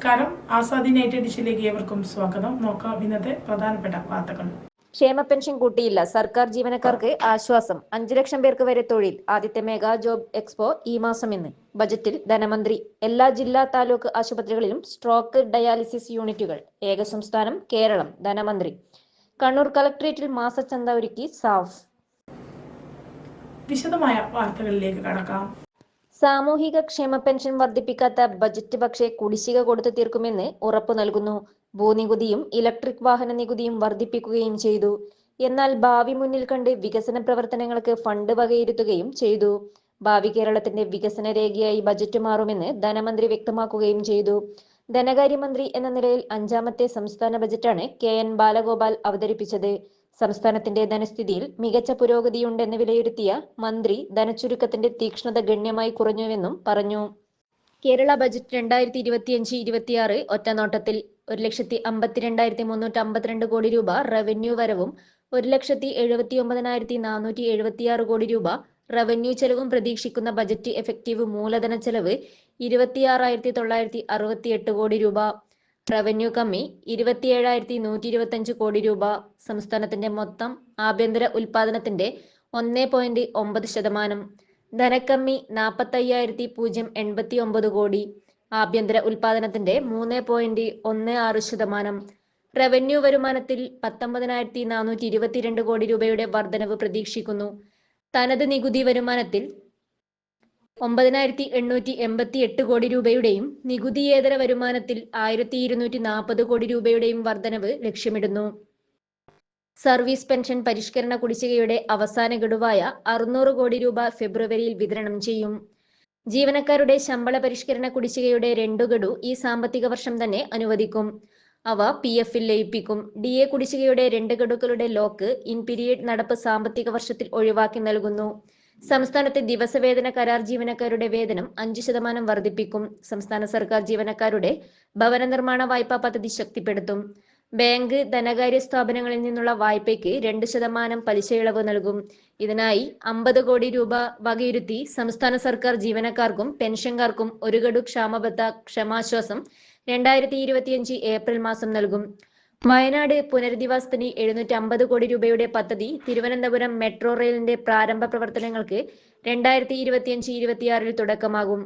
നമസ്കാരം. ആസാദി നൈറ്റ് എഡിഷനിലേക്ക് ഏവർക്കും സ്വാഗതം. നോക്കാം ഇന്നത്തെ പ്രധാനപ്പെട്ട വാർത്തകൾ. ക്ഷേമ പെൻഷൻ കൂട്ടിയില്ല. സർക്കാർ ജീവനക്കാർക്ക് ആശ്വാസം. അഞ്ചു ലക്ഷം പേർക്ക് വരെ തൊഴിൽ. ആദ്യത്തെ മെഗാ ജോബ് എക്സ്പോ ഈ മാസം ഇന്ന്. ബജറ്റിൽ ധനമന്ത്രി. എല്ലാ ജില്ലാ താലൂക്ക് ആശുപത്രികളിലും സ്ട്രോക്ക് ഡയാലിസിസ് യൂണിറ്റുകൾ. ഏക സംസ്ഥാനം കേരളം. ധനമന്ത്രി. കണ്ണൂർ കളക്ടറേറ്റിൽ മാസച്ചന്ത ഒരുക്കി സാഫ്. വിശദമായ വാർത്തകളിലേക്ക് കടക്കാം. സാമൂഹിക ക്ഷേമ പെൻഷൻ വർദ്ധിപ്പിക്കാത്ത ബജറ്റ് പക്ഷേ കുടിശ്ശിക കൊടുത്തു തീർക്കുമെന്ന് ഉറപ്പു നൽകുന്നു. ഭൂനികുതിയും ഇലക്ട്രിക് വാഹന നികുതിയും വർദ്ധിപ്പിക്കുകയും ചെയ്തു. എന്നാൽ ഭാവി മുന്നിൽ കണ്ട് വികസന പ്രവർത്തനങ്ങൾക്ക് ഫണ്ട് വകയിരുത്തുകയും ചെയ്തു. ഭാവി കേരളത്തിന്റെ വികസന രേഖയായി ബജറ്റ് മാറുമെന്ന് ധനമന്ത്രി വ്യക്തമാക്കുകയും ചെയ്തു. ധനകാര്യമന്ത്രി എന്ന നിലയിൽ അഞ്ചാമത്തെ സംസ്ഥാന ബജറ്റാണ് കെ എൻ ബാലഗോപാൽ അവതരിപ്പിച്ചത്. സംസ്ഥാനത്തിന്റെ ധനസ്ഥിതിയിൽ മികച്ച പുരോഗതിയുണ്ടെന്ന് വിലയിരുത്തിയ മന്ത്രി ധനച്ചുരുക്കത്തിന്റെ തീക്ഷ്ണത ഗണ്യമായി കുറഞ്ഞുവെന്നും പറഞ്ഞു. കേരള ബജറ്റ് രണ്ടായിരത്തി ഇരുപത്തിയഞ്ച് ഇരുപത്തിയാറ് ഒറ്റനോട്ടത്തിൽ ഒരു ലക്ഷത്തി അമ്പത്തിരണ്ടായിരത്തി മുന്നൂറ്റി അമ്പത്തിരണ്ട് കോടി രൂപ റവന്യൂ വരവും ഒരു ലക്ഷത്തി എഴുപത്തി ഒമ്പതിനായിരത്തി നാനൂറ്റി എഴുപത്തിയാറ് കോടി രൂപ റവന്യൂ ചെലവും പ്രതീക്ഷിക്കുന്ന ബജറ്റ് എഫക്റ്റീവ് മൂലധന ചെലവ് ഇരുപത്തിയാറായിരത്തി തൊള്ളായിരത്തി അറുപത്തിയെട്ട് കോടി രൂപ. റവന്യൂ കമ്മി ഇരുപത്തിയേഴായിരത്തി നൂറ്റി ഇരുപത്തഞ്ച് കോടി രൂപ സംസ്ഥാനത്തിന്റെ മൊത്തം ആഭ്യന്തര ഉൽപാദനത്തിന്റെ ഒന്നേ പോയിന്റ് ഒമ്പത് ശതമാനം. ധനക്കമ്മി നാൽപ്പത്തയ്യായിരത്തി പൂജ്യം എൺപത്തി ഒമ്പത് കോടി. ആഭ്യന്തര ഉൽപാദനത്തിന്റെ മൂന്ന് പോയിന്റ് ഒന്ന് ആറ് ശതമാനം. റവന്യൂ വരുമാനത്തിൽ പത്തൊമ്പതിനായിരത്തി നാനൂറ്റി ഇരുപത്തിരണ്ട് കോടി രൂപയുടെ വർധനവ് പ്രതീക്ഷിക്കുന്നു. തനത് നികുതി വരുമാനത്തിൽ ഒമ്പതിനായിരത്തി എണ്ണൂറ്റി എൺപത്തി എട്ട് കോടി രൂപയുടെയും നികുതിയേതര വരുമാനത്തിൽ ആയിരത്തി ഇരുന്നൂറ്റി നാൽപ്പത് കോടി രൂപയുടെയും വർധനവ് ലക്ഷ്യമിടുന്നു. സർവീസ് പെൻഷൻ പരിഷ്കരണ കുടിശ്ശികയുടെ അവസാന ഗഡുവായ അറുന്നൂറ് കോടി രൂപ ഫെബ്രുവരിയിൽ വിതരണം ചെയ്യും. ജീവനക്കാരുടെ ശമ്പള പരിഷ്കരണ കുടിശ്ശികയുടെ രണ്ടു ഗഡു ഈ സാമ്പത്തിക വർഷം തന്നെ അനുവദിക്കും. അവ പി എഫിൽ ലയിപ്പിക്കും. ഡി എ കുടിശ്ശികയുടെ രണ്ട് ഗഡുക്കളുടെ ലോക്ക് ഇൻ പീരിയഡ് നടപ്പ് സാമ്പത്തിക വർഷത്തിൽ ഒഴിവാക്കി നൽകുന്നു. സംസ്ഥാനത്തെ ദിവസവേതന കരാർ ജീവനക്കാരുടെ വേതനം അഞ്ച് ശതമാനം വർദ്ധിപ്പിക്കും. സംസ്ഥാന സർക്കാർ ജീവനക്കാരുടെ ഭവന നിർമ്മാണ വായ്പാ പദ്ധതി ശക്തിപ്പെടുത്തും. ബാങ്ക് ധനകാര്യ സ്ഥാപനങ്ങളിൽ നിന്നുള്ള വായ്പയ്ക്ക് രണ്ട് ശതമാനം ഇളവ് നൽകും. ഇതിനായി അമ്പത് കോടി രൂപ വകയിരുത്തി സംസ്ഥാന സർക്കാർ ജീവനക്കാർക്കും പെൻഷൻകാർക്കും ഒരു ഗഡു ക്ഷാമബത്ത ക്ഷമാശ്വാസം രണ്ടായിരത്തി ഏപ്രിൽ മാസം നൽകും. വയനാട് പുനരധിവാസത്തിന് എഴുന്നൂറ്റി അമ്പത് കോടി രൂപയുടെ പദ്ധതി തിരുവനന്തപുരം മെട്രോ റെയിലിന്റെ പ്രാരംഭ പ്രവർത്തനങ്ങൾക്ക് രണ്ടായിരത്തി ഇരുപത്തിയഞ്ച് ഇരുപത്തിയാറിൽ തുടക്കമാകും.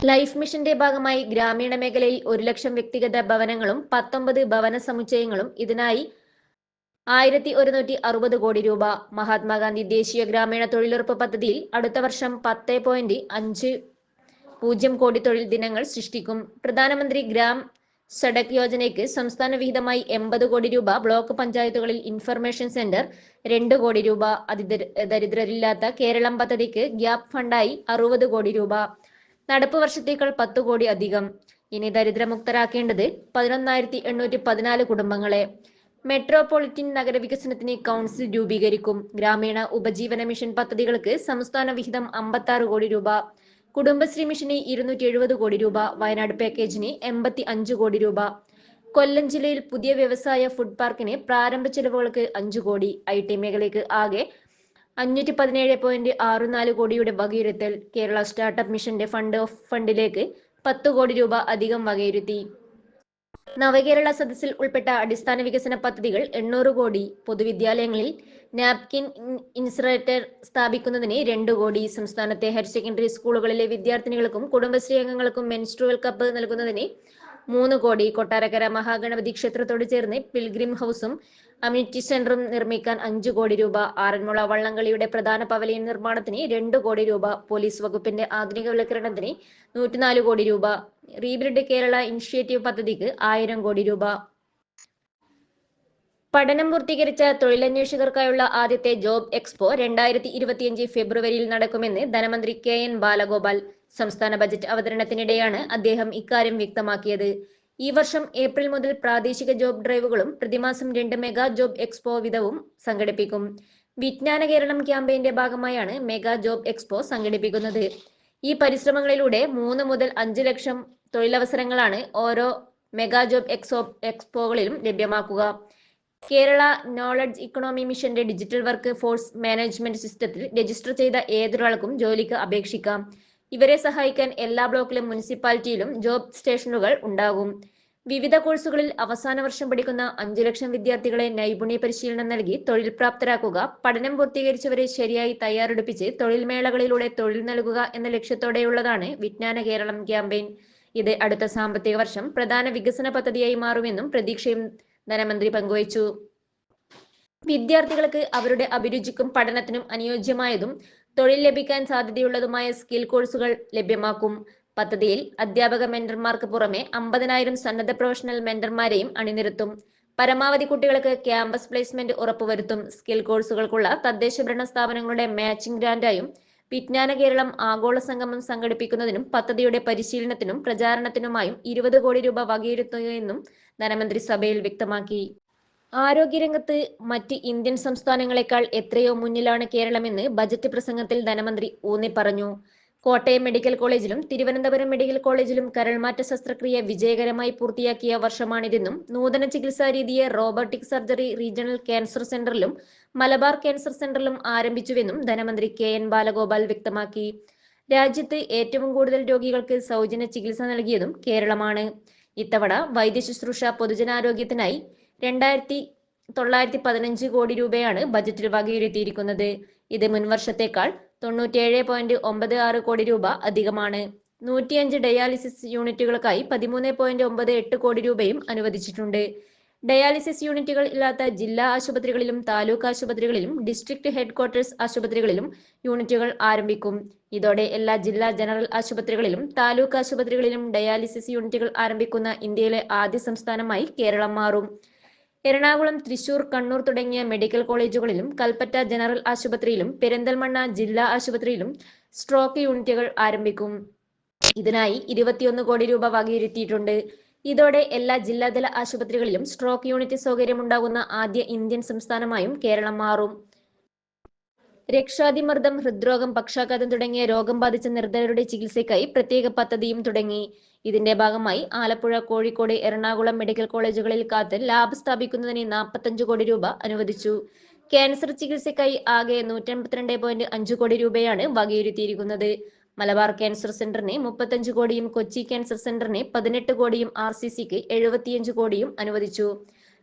ലൈഫ് മിഷന്റെ ഭാഗമായി ഗ്രാമീണ മേഖലയിൽ ഒരു ലക്ഷം വ്യക്തിഗത ഭവനങ്ങളും പത്തൊമ്പത് ഭവന സമുച്ചയങ്ങളും ഇതിനായി ആയിരത്തി ഒരുന്നൂറ്റി അറുപത് കോടി രൂപ. മഹാത്മാഗാന്ധി ദേശീയ ഗ്രാമീണ തൊഴിലുറപ്പ് പദ്ധതിയിൽ അടുത്ത വർഷം പത്ത് പോയിന്റ് അഞ്ച് പൂജ്യം കോടി തൊഴിൽ ദിനങ്ങൾ സൃഷ്ടിക്കും. പ്രധാനമന്ത്രി ഗ്രാം സഡക് യോജനയ്ക്ക് സംസ്ഥാന വിഹിതമായി എൺപത് കോടി രൂപ ബ്ലോക്ക് പഞ്ചായത്തുകളിൽ ഇൻഫർമേഷൻ സെന്റർ രണ്ട് കോടി രൂപ അതിദര ദരിദ്രരില്ലാത്ത കേരളം പദ്ധതിക്ക് ഗ്യാപ് ഫണ്ടായി അറുപത് കോടി രൂപ. നടപ്പ് വർഷത്തേക്കാൾ പത്ത് കോടി അധികം. ഇനി ദരിദ്രമുക്തരാക്കേണ്ടത് പതിനൊന്നായിരത്തി എണ്ണൂറ്റി പതിനാല് കുടുംബങ്ങളെ. മെട്രോപൊളിറ്റൻ നഗരവികസനത്തിന് കൗൺസിൽ രൂപീകരിക്കും. ഗ്രാമീണ ഉപജീവന മിഷൻ പദ്ധതികൾക്ക് സംസ്ഥാന വിഹിതം അമ്പത്തി കോടി രൂപ. കുടുംബശ്രീ മിഷന് ഇരുന്നൂറ്റി എഴുപത് കോടി രൂപ വയനാട് പാക്കേജിന് എൺപത്തി അഞ്ച് കോടി രൂപ. കൊല്ലം ജില്ലയിൽ പുതിയ വ്യവസായ ഫുഡ് പാർക്കിന് പ്രാരംഭ ചെലവുകൾക്ക് അഞ്ചു കോടി. ഐ ടി മേഖലയ്ക്ക് ആകെ അഞ്ഞൂറ്റി പതിനേഴ് പോയിന്റ് ആറ് നാല് കോടിയുടെ വകയിരുത്തൽ. കേരള സ്റ്റാർട്ടപ്പ് മിഷന്റെ ഫണ്ട് ഓഫ് ഫണ്ടിലേക്ക് പത്ത് കോടി രൂപ അധികം വകയിരുത്തി. നവകേരള സദസ്സിൽ ഉൾപ്പെട്ട അടിസ്ഥാന വികസന പദ്ധതികൾ എണ്ണൂറ് കോടി പൊതുവിദ്യാലയങ്ങളിൽ നാപ്കിൻ ഇൻസറേറ്റർ സ്ഥാപിക്കുന്നതിന് രണ്ട് കോടി. സംസ്ഥാനത്തെ ഹയർ സെക്കൻഡറി സ്കൂളുകളിലെ വിദ്യാർത്ഥിനികൾക്കും കുടുംബശ്രീ അംഗങ്ങൾക്കും മെൻസ്ട്രുവൽ കപ്പ് നൽകുന്നതിന് മൂന്ന് കോടി കൊട്ടാരക്കര മഹാഗണപതി ക്ഷേത്രത്തോട് ചേർന്ന് പിൽഗ്രിം ഹൗസും അമ്യൂണിറ്റി സെന്ററും നിർമ്മിക്കാൻ അഞ്ചു കോടി രൂപ. ആറന്മുള വള്ളംകളിയുടെ പ്രധാന പവലിയൻ നിർമ്മാണത്തിന് രണ്ട് കോടി രൂപ. പോലീസ് വകുപ്പിന്റെ ആധുനികവൽക്കരണത്തിന് നൂറ്റിനാല് കോടി രൂപ. റീബിൽഡ് കേരള ഇനിഷ്യേറ്റീവ് പദ്ധതിക്ക് ആയിരം കോടി രൂപ. പഠനം പൂർത്തീകരിച്ച തൊഴിലന്വേഷകർക്കായുള്ള ആദ്യത്തെ ജോബ് എക്സ്പോ രണ്ടായിരത്തി ഇരുപത്തിയഞ്ച് ഫെബ്രുവരിയിൽ നടക്കുമെന്ന് ധനമന്ത്രി കെ എൻ ബാലഗോപാൽ. സംസ്ഥാന ബജറ്റ് അവതരണത്തിനിടെയാണ് അദ്ദേഹം ഇക്കാര്യം വ്യക്തമാക്കിയത്. ഈ വർഷം ഏപ്രിൽ മുതൽ പ്രാദേശിക ജോബ് ഡ്രൈവുകളും പ്രതിമാസം രണ്ട് മെഗാ ജോബ് എക്സ്പോ വിധവും സംഘടിപ്പിക്കും. വിജ്ഞാന കേരളം ക്യാമ്പയിന്റെ ഭാഗമായാണ് മെഗാ ജോബ് എക്സ്പോ സംഘടിപ്പിക്കുന്നത്. ഈ പരിശ്രമങ്ങളിലൂടെ മൂന്ന് മുതൽ അഞ്ച് ലക്ഷം തൊഴിലവസരങ്ങളാണ് ഓരോ മെഗാ ജോബ് എക്സോ എക്സ്പോകളിലും ലഭ്യമാക്കുക. കേരള നോളജ് ഇക്കണോമി മിഷന്റെ ഡിജിറ്റൽ വർക്ക് ഫോഴ്സ് മാനേജ്മെന്റ് സിസ്റ്റത്തിൽ രജിസ്റ്റർ ചെയ്ത ഏതൊരാൾക്കും ജോലിക്ക് അപേക്ഷിക്കാം. ഇവരെ സഹായിക്കാൻ എല്ലാ ബ്ലോക്കിലും മുനിസിപ്പാലിറ്റിയിലും ജോബ് സ്റ്റേഷനുകൾ ഉണ്ടാകും. വിവിധ കോഴ്സുകളിൽ അവസാന വർഷം പഠിക്കുന്ന അഞ്ചു ലക്ഷം വിദ്യാർത്ഥികളെ നൈപുണ്യ പരിശീലനം നൽകി തൊഴിൽ പ്രാപ്തരാക്കുക പഠനം പൂർത്തീകരിച്ചവരെ ശരിയായി തയ്യാറെടുപ്പിച്ച് തൊഴിൽ മേളകളിലൂടെ തൊഴിൽ നൽകുക എന്ന ലക്ഷ്യത്തോടെയുള്ളതാണ് വിജ്ഞാന കേരളം ക്യാമ്പയിൻ. ഇത് അടുത്ത സാമ്പത്തിക വർഷം പ്രധാന വികസന പദ്ധതിയായി മാറുമെന്നും പ്രതീക്ഷയും ധനമന്ത്രി പങ്കുവച്ചു. വിദ്യാർത്ഥികൾക്ക് അവരുടെ അഭിരുചിക്കും പഠനത്തിനും അനുയോജ്യമായതും തൊഴിൽ ലഭിക്കാൻ സാധ്യതയുള്ളതുമായ സ്കിൽ കോഴ്സുകൾ ലഭ്യമാക്കും. പദ്ധതിയിൽ അധ്യാപക മെന്റർമാർക്ക് പുറമെ അമ്പതിനായിരം സന്നദ്ധ പ്രൊഫഷണൽ മെന്റർമാരെയും അണിനിരത്തും. പരമാവധി കുട്ടികൾക്ക് ക്യാമ്പസ് പ്ലേസ്മെന്റ് ഉറപ്പുവരുത്തും. സ്കിൽ കോഴ്സുകൾക്കുള്ള തദ്ദേശ ഭരണ സ്ഥാപനങ്ങളുടെ മാച്ചിംഗ് ഗ്രാന്റായും വിജ്ഞാന കേരളം ആഗോള സംഗമം സംഘടിപ്പിക്കുന്നതിനും പദ്ധതിയുടെ പരിശീലനത്തിനും പ്രചാരണത്തിനുമായും ഇരുപത് കോടി രൂപ വകയിരുത്തുകയെന്നും ധനമന്ത്രി സഭയിൽ വ്യക്തമാക്കി. ആരോഗ്യരംഗത്ത് മറ്റ് ഇന്ത്യൻ സംസ്ഥാനങ്ങളെക്കാൾ എത്രയോ മുന്നിലാണ് കേരളമെന്ന് ബജറ്റ് പ്രസംഗത്തിൽ ധനമന്ത്രി ഊന്നി പറഞ്ഞു. കോട്ടയം മെഡിക്കൽ കോളേജിലും തിരുവനന്തപുരം മെഡിക്കൽ കോളേജിലും കരൾമാറ്റ ശസ്ത്രക്രിയ വിജയകരമായി പൂർത്തിയാക്കിയ വർഷമാണിതെന്നും നൂതന ചികിത്സാ രീതിയെ റോബോട്ടിക് സർജറി റീജിയണൽ ക്യാൻസർ സെന്ററിലും മലബാർ ക്യാൻസർ സെന്ററിലും ആരംഭിച്ചുവെന്നും ധനമന്ത്രി കെ എൻ ബാലഗോപാൽ വ്യക്തമാക്കി. രാജ്യത്ത് ഏറ്റവും കൂടുതൽ രോഗികൾക്ക് സൗജന്യ ചികിത്സ നൽകിയതും കേരളമാണ്. ഇത്തവണ വൈദ്യശുശ്രൂഷ പൊതുജനാരോഗ്യത്തിനായി രണ്ടായിരത്തി തൊള്ളായിരത്തി പതിനഞ്ച് കോടി രൂപയാണ് ബജറ്റിൽ വകയിരുത്തിയിരിക്കുന്നത്. ഇത് മുൻവർഷത്തേക്കാൾ തൊണ്ണൂറ്റിയേഴ് പോയിന്റ് ഒമ്പത് ആറ് കോടി രൂപ അധികമാണ്. നൂറ്റിയഞ്ച് ഡയാലിസിസ് യൂണിറ്റുകൾക്കായി പതിമൂന്ന് പോയിന്റ് ഒമ്പത് എട്ട് കോടി രൂപയും അനുവദിച്ചിട്ടുണ്ട്. ഡയാലിസിസ് യൂണിറ്റുകൾ ഇല്ലാത്ത ജില്ലാ ആശുപത്രികളിലും താലൂക്ക് ആശുപത്രികളിലും ഡിസ്ട്രിക്ട് ഹെഡ്ക്വാർട്ടേഴ്സ് ആശുപത്രികളിലും യൂണിറ്റുകൾ ആരംഭിക്കും. ഇതോടെ എല്ലാ ജില്ലാ ജനറൽ ആശുപത്രികളിലും താലൂക്ക് ആശുപത്രികളിലും ഡയാലിസിസ് യൂണിറ്റുകൾ ആരംഭിക്കുന്ന ഇന്ത്യയിലെ ആദ്യ സംസ്ഥാനമായി കേരളം മാറും. എറണാകുളം തൃശൂർ കണ്ണൂർ തുടങ്ങിയ മെഡിക്കൽ കോളേജുകളിലും കൽപ്പറ്റ ജനറൽ ആശുപത്രിയിലും പെരിന്തൽമണ്ണ ജില്ലാ ആശുപത്രിയിലും സ്ട്രോക്ക് യൂണിറ്റുകൾ ആരംഭിക്കും. ഇതിനായി ഇരുപത്തിയൊന്ന് കോടി രൂപ വകയിരുത്തിയിട്ടുണ്ട്. ഇതോടെ എല്ലാ ജില്ലാതല ആശുപത്രികളിലും സ്ട്രോക്ക് യൂണിറ്റ് സൗകര്യമുണ്ടാകുന്ന ആദ്യ ഇന്ത്യൻ സംസ്ഥാനമായും കേരളം മാറും. രക്ഷാതിമർദ്ദം ഹൃദ്രോഗം പക്ഷാഘാതം തുടങ്ങിയ രോഗം ബാധിച്ച നിർദ്ധനരുടെ ചികിത്സയ്ക്കായി പ്രത്യേക പദ്ധതിയും തുടങ്ങി. ഇതിന്റെ ഭാഗമായി ആലപ്പുഴ കോഴിക്കോട് എറണാകുളം മെഡിക്കൽ കോളേജുകളിൽ കാത്ത് ലാബ് സ്ഥാപിക്കുന്നതിന് നാൽപ്പത്തഞ്ച് കോടി രൂപ അനുവദിച്ചു. ക്യാൻസർ ചികിത്സയ്ക്കായി ആകെ നൂറ്റമ്പത്തിരണ്ട് പോയിന്റ് അഞ്ച് കോടി രൂപയാണ് വകയിരുത്തിയിരിക്കുന്നത്. മലബാർ ക്യാൻസർ സെന്ററിന് മുപ്പത്തഞ്ച് കോടിയും കൊച്ചി ക്യാൻസർ സെന്ററിന് പതിനെട്ട് കോടിയും ആർ സി സിക്ക് എഴുപത്തിയഞ്ച് കോടിയും അനുവദിച്ചു.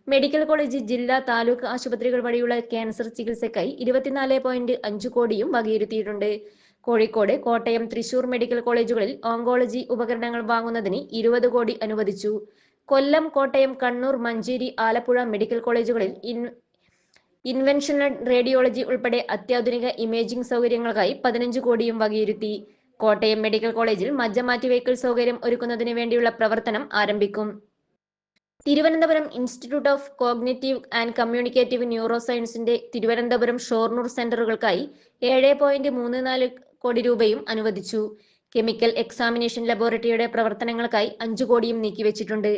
മെഡിക്കൽ കോളേജ് ജില്ലാ താലൂക്ക് ആശുപത്രികൾ വഴിയുള്ള ക്യാൻസർ ചികിത്സയ്ക്കായി ഇരുപത്തിനാല് പോയിന്റ് അഞ്ച് കോടിയും വകയിരുത്തിയിട്ടുണ്ട്. കോഴിക്കോട് കോട്ടയം തൃശൂർ മെഡിക്കൽ കോളേജുകളിൽ ഓങ്കോളജി ഉപകരണങ്ങൾ വാങ്ങുന്നതിന് ഇരുപത് കോടി അനുവദിച്ചു. കൊല്ലം കോട്ടയം കണ്ണൂർ മഞ്ചേരി ആലപ്പുഴ മെഡിക്കൽ കോളേജുകളിൽ ഇൻ ഇൻവെൻഷണൽ റേഡിയോളജി ഉൾപ്പെടെ അത്യാധുനിക ഇമേജിംഗ് സൗകര്യങ്ങൾക്കായി പതിനഞ്ച് കോടിയും വകയിരുത്തി. കോട്ടയം മെഡിക്കൽ കോളേജിൽ മജ്ജ മാറ്റിവയ്ക്കൽ സൗകര്യം ഒരുക്കുന്നതിന് വേണ്ടിയുള്ള പ്രവർത്തനം ആരംഭിക്കും. Thiruvananthapuram institute of cognitive and communicative neuro സയൻസിന്റെ തിരുവനന്തപുരം ഷോർണൂർ സെന്ററുകൾക്കായി ഏഴ് പോയിന്റ് മൂന്ന് നാല് കോടി രൂപയും അനുവദിച്ചു. കെമിക്കൽ എക്സാമിനേഷൻ ലബോറട്ടറിയുടെ പ്രവർത്തനങ്ങൾക്കായി അഞ്ചു കോടിയും നീക്കിവെച്ചിട്ടുണ്ട്.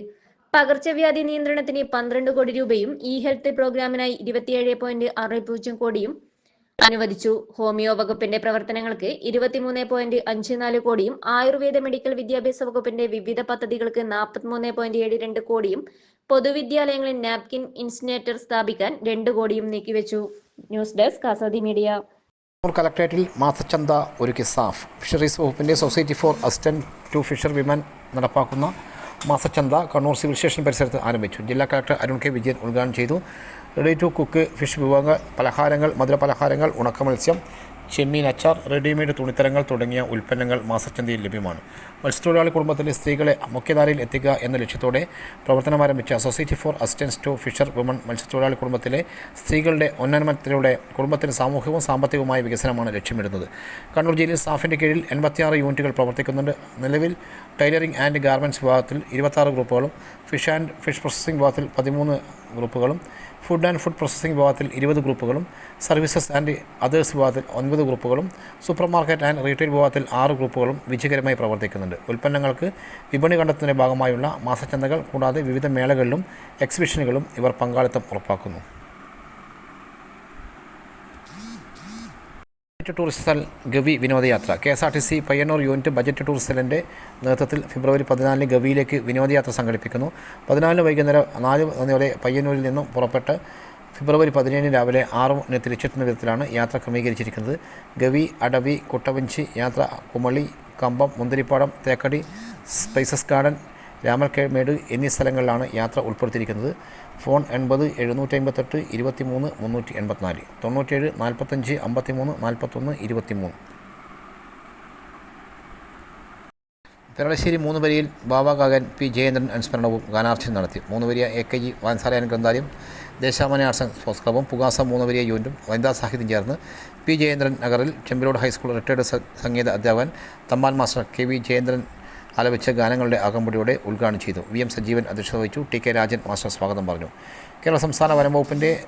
പകർച്ചവ്യാധി നിയന്ത്രണത്തിന് പന്ത്രണ്ട് കോടി രൂപയും ഇ ഹെൽത്ത് പ്രോഗ്രാമിനായി ഇരുപത്തിയേഴ് പോയിന്റ് ആറ് പൂജ്യം കോടിയും അനുവദിച്ചു. ഹോമിയോ വകുപ്പിന്റെ പ്രവർത്തനങ്ങൾക്ക് ഇരുപത്തിമൂന്ന് പോയിന്റ് അഞ്ച് നാല് കോടിയും ആയുർവേദ മെഡിക്കൽ വിദ്യാഭ്യാസ വകുപ്പിന്റെ വിവിധ പദ്ധതികൾക്ക് നാൽപ്പത്തിമൂന്ന് പോയിന്റ് ഏഴ് രണ്ട് കോടിയും പൊതുവിദ്യാലയങ്ങളിൽ നാപ്കിൻ ഇൻസിനേറ്റർ സ്ഥാപിക്കാൻ രണ്ട് കോടിയും നീക്കിവെച്ചു. News desk Azadi media. Kannur കലക്ട്രേറ്റിൽ മാസച്ചന്ത ഒരുക്കി സാഫ് ഫിഷറീസ് വകുപ്പിന്റെ society for assistant to fisherwomen നടപ്പാക്കുന്ന മാസച്ചന്ത കണ്ണൂർ സിവിൽ സ്റ്റേഷൻ പരിസരത്ത് ആരംഭിച്ചു. ജില്ലാ കളക്ടർ അരുൺ കെ വിജയൻ ഉദ്ഘാടനം ചെയ്തു. റെഡി ടു കുക്ക് ഫിഷ് വിഭവങ്ങൾ പലഹാരങ്ങൾ മധുര പലഹാരങ്ങൾ ഉണക്ക മത്സ്യം ചെമ്മീൻ അച്ചാർ റെഡിമെയ്ഡ് തുണിത്തരങ്ങൾ തുടങ്ങിയ ഉൽപ്പന്നങ്ങൾ മാസച്ചന്തയിൽ ലഭ്യമാണ്. മത്സ്യത്തൊഴിലാളി കുടുംബത്തിലെ സ്ത്രീകളെ മുഖ്യധാരയിൽ എത്തിക്കുക എന്ന ലക്ഷ്യത്തോടെ പ്രവർത്തനം ആരംഭിച്ച society for assistance to fisherwomen മത്സ്യത്തൊഴിലാളി കുടുംബത്തിലെ സ്ത്രീകളുടെ ഉന്നമനത്തിലൂടെ കുടുംബത്തിന് സാമൂഹികവും സാമ്പത്തികവുമായ വികസനമാണ് ലക്ഷ്യമിടുന്നത്. കണ്ണൂർ ജില്ലയിൽ സാഫിന്റെ കീഴിൽ എൺപത്തിയാറ് യൂണിറ്റുകൾ പ്രവർത്തിക്കുന്നുണ്ട്. നിലവിൽ ടൈലറിംഗ് ആൻഡ് ഗാർമെന്റ്സ് വിഭാഗത്തിൽ ഇരുപത്താറ് ഗ്രൂപ്പുകളും ഫിഷ് ആൻഡ് ഫിഷ് പ്രോസസ്സിംഗ് വിഭാഗത്തിൽ പതിമൂന്ന് ഗ്രൂപ്പുകളും ഫുഡ് ആൻഡ് ഫുഡ് പ്രോസസ്സിംഗ് വിഭാഗത്തിൽ ഇരുപത് ഗ്രൂപ്പുകളും സർവീസസ് ആൻഡ് അതേഴ്സ് വിഭാഗത്തിൽ ഒൻപത് ഗ്രൂപ്പുകളും സൂപ്പർ മാർക്കറ്റ് ആൻഡ് റീറ്റെയിൽ വിഭാഗത്തിൽ ആറ് ഗ്രൂപ്പുകളും വിജയകരമായി പ്രവർത്തിക്കുന്നുണ്ട്. ഉൽപ്പന്നങ്ങൾക്ക് വിപണി കണ്ടെത്തുന്നതിന്റെ ഭാഗമായുള്ള മാസച്ചന്തകൾ കൂടാതെ വിവിധ മേളകളിലും എക്സിബിഷനുകളും ഇവർ പങ്കാളിത്തം ഉറപ്പാക്കുന്നു. ടൂറിസ്റ്റ് സെൽ ഗവി വിനോദയാത്ര. K S R T C Payyanur unit budget tourist സെല്ലിന്റെ നേതൃത്വത്തിൽ ഫെബ്രുവരി പതിനാലിന് ഗവിയിലേക്ക് വിനോദയാത്ര സംഘടിപ്പിക്കുന്നു. പതിനാലിന് വൈകുന്നേരം നാല് മണിയോടെ പയ്യന്നൂരിൽ നിന്നും പുറപ്പെട്ട് ഫെബ്രുവരി പതിനേഴിന് രാവിലെ ആറ് മണി തിരിച്ചെത്തുന്ന വിധത്തിലാണ് യാത്ര ക്രമീകരിച്ചിരിക്കുന്നത്. ഗവി അടവി കുട്ടവഞ്ചി യാത്ര കുമളി കമ്പം മുന്തിരിപ്പാടം തേക്കടി സ്പൈസസ് ഗാർഡൻ രാമൽക്കേമേട് എന്നീ സ്ഥലങ്ങളിലാണ് യാത്ര ഉൾപ്പെടുത്തിയിരിക്കുന്നത്. ഫോൺ എൺപത് എഴുന്നൂറ്റി അമ്പത്തെട്ട് ഇരുപത്തി മൂന്ന് മുന്നൂറ്റി എൺപത്തിനാല്. തൊണ്ണൂറ്റേഴ് നാൽപ്പത്തഞ്ച് അമ്പത്തി മൂന്ന് നാൽപ്പത്തൊന്ന് ഇരുപത്തി മൂന്ന് പെരളശ്ശേരി മൂന്ന് വരിയിൽ ബാബാകാകൻ പി ജയേന്ദ്രൻ അനുസ്മരണവും ഗാനാർച്ചന നടത്തി. മൂന്ന് വരിയ എ കെ ജി വാൻസാലയൻ ഗ്രന്ഥാലയം ദേശാമന ആർട്സ് ആൻഡ് സ്പോർട്സ് ക്ലബും പുകാസ മൂന്ന് വരിയ യൂണിറ്റും വനിതാ സാഹിത്യം ചേർന്ന് പി ജയേന്ദ്രൻ നഗറിൽ ചെമ്പിലോട് ഹൈസ്കൂൾ റിട്ടയർഡ് സംഗീത അധ്യാപകൻ Thampan master K V Jayendran ആലപിച്ച ഗാനങ്ങളുടെ അകമ്പടിയോടെ ഉദ്ഘാടനം ചെയ്തു. വി എം സജീവൻ അധ്യക്ഷത വഹിച്ചു. ടി കെ രാജൻ മാസ്റ്റർ സ്വാഗതം പറഞ്ഞു. കേരള സംസ്ഥാന വനം വകുപ്പിന്റെ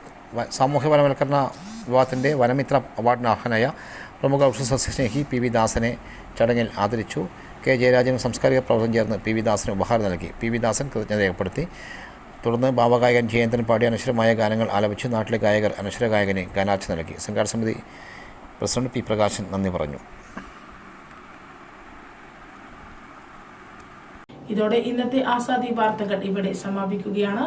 സാമൂഹ്യ വനവൽക്കരണ വിഭാഗത്തിന്റെ വനമിത്ര അവാർഡിന് അർഹനായ പ്രമുഖ ഔഷധ സസ്യസ്നേഹി പി വി ദാസനെ ചടങ്ങിൽ ആദരിച്ചു. കെ ജയരാജനും സാംസ്കാരിക പ്രവർത്തനം ചേർന്ന് പി വി ദാസന് ഉപഹാരം നൽകി. പി വി ദാസൻ കൃതജ്ഞത രേഖപ്പെടുത്തി. തുടർന്ന് ഭാവഗായകൻ ജയേന്ദ്രൻ പാടി അനശ്വരമായ ഗാനങ്ങൾ ആലപിച്ച്. നാട്ടിലെ ഗായകർ അനശ്വര ഗായകനെ ഗാനാർച്ച നൽകി. സംഘാടന സമിതി പ്രസിഡന്റ് പി പ്രകാശൻ നന്ദി പറഞ്ഞു. ഇതോടെ ഇന്നത്തെ ആസാദി വാർത്തകൾ ഇവിടെ സമാപിക്കുകയാണ്.